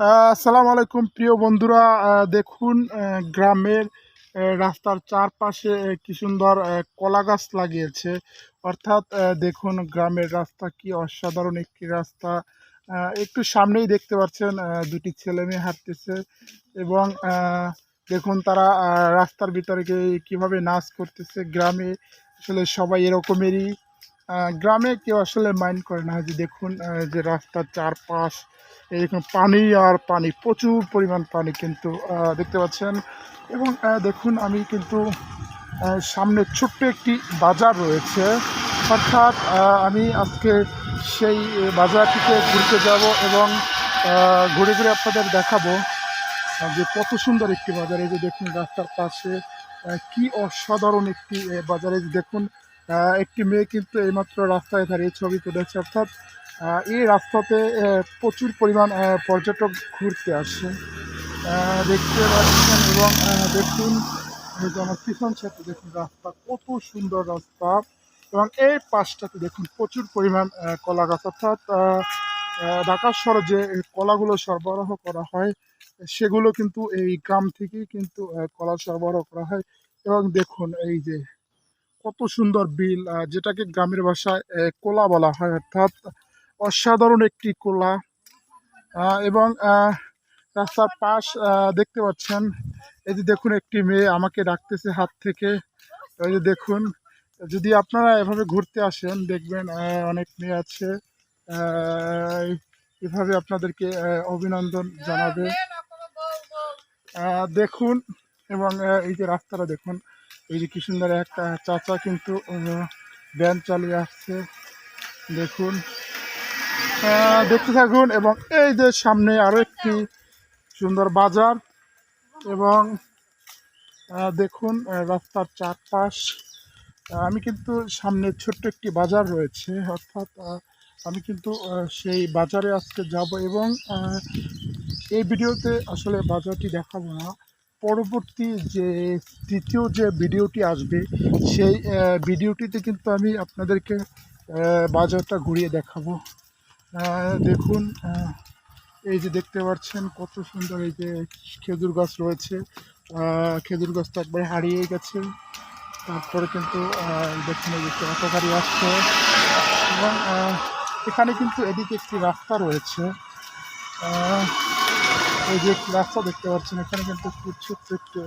আসসালামু আলাইকুম, প্রিয় বন্ধুরা। দেখুন গ্রামের রাস্তার চারপাশে কি সুন্দর কলা গাছ লাগিয়েছে। অর্থাৎ দেখুন, গ্রামের রাস্তা কি অসাধারণ একটি রাস্তা। একটু সামনেই দেখতে পাচ্ছেন দুটি ছেলে মেয়ে হাঁটতেছে এবং দেখুন, তারা রাস্তার ভিতরে কীভাবে নাচ করতেছে। গ্রামে আসলে সবাই এরকমেরই। গ্রামে কেউ আসলে মাইন্ড করে না যে দেখুন যে রাস্তার চারপাশ এরকম পানি আর পানি, প্রচুর পরিমাণ পানি কিন্তু দেখতে পাচ্ছেন। এবং দেখুন, আমি কিন্তু সামনে ছোট্ট একটি বাজার রয়েছে। অর্থাৎ আমি আজকে সেই বাজারটিতে ঘুরতে যাব এবং ঘুরে ঘুরে আপনাদের দেখাবো যে কত সুন্দর একটি বাজার। এই যে দেখুন, রাস্তার পাশে কি অসাধারণ একটি বাজারে। দেখুন একটি মেয়ে কিন্তু এইমাত্র রাস্তায় দাঁড়িয়ে ছবি তুলেছে অর্থাৎ এই রাস্তাতে প্রচুর পরিমাণ পর্যটক ঘুরতে আসে। দেখতে পাচ্ছেন এবং দেখুন আমার পিছন সাথে দেখুন রাস্তা কত সুন্দর রাস্তা এবং এই পাশটাতে দেখুন প্রচুর পরিমাণ কলা গাছ অর্থাৎ আহ, আহ, ঢাকা শহরে যে কলাগুলো সরবরাহ করা হয়। সেগুলো কিন্তু এই গ্রাম থেকেই কিন্তু কলা সরবরাহ করা হয়। এবং দেখুন এই যে কত সুন্দর বিল যেটাকে গ্রামের ভাষায় কোলা বলা হয়, অর্থাৎ অসাধারণ একটি কোলা। এবং রাস্তার পাশ দেখতে পাচ্ছেন, এই যে দেখুন একটি মেয়ে আমাকে ডাকতেছে হাত থেকে। এই যে দেখুন, যদি আপনারা এভাবে ঘুরতে আসেন, দেখবেন অনেক মেয়ে আছে এভাবে আপনাদেরকে অভিনন্দন জানাবে। দেখুন, এবং এই যে রাস্তাটা দেখুন এই যে কি সুন্দর একটা চাচা কিন্তু ভ্যান চালিয়ে আসছে। দেখুন। দেখতে থাকুন এবং এই যে সামনে আরও একটি সুন্দর বাজার এবং দেখুন রাস্তার চারপাশ। আমি কিন্তু সামনে ছোট্ট একটি বাজার রয়েছে, অর্থাৎ আমি কিন্তু সেই বাজারে আজকে যাব এবং এই ভিডিওতে আসলে বাজারটি দেখাবো না। পরবর্তী যে তৃতীয় যে ভিডিওটি আসবে, সেই ভিডিওটিতে কিন্তু আমি আপনাদেরকে বাজারটা ঘুরিয়ে দেখাবো। দেখুন এই যে দেখতে পাচ্ছেন কত সুন্দর এই যে খেজুর গাছ রয়েছে। খেজুর গাছটা একবার হারিয়ে গেছে। তারপরে কিন্তু দেখুন এই যে অটো গাড়ি আসছে। এবং এখানে কিন্তু এদিকে একটি রাস্তা রয়েছে। এই যে একটি রাস্তা দেখতে পাচ্ছেন, এখানে কিন্তু ছোট্ট একটি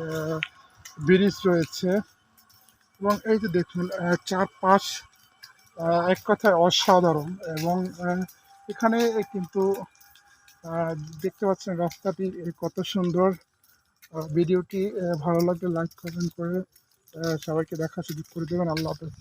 ব্রিজ রয়েছে। এবং এই যে দেখুন চারপাশ এক কথায় অসাধারণ। এবং এখানে কিন্তু দেখতে পাচ্ছেন রাস্তাটি কত সুন্দর। ভিডিওটি ভালো লাগলে লাইক কমেন্ট করে সবাইকে দেখা সুযোগ করে দেবেন। আল্লাহ হাফেজ।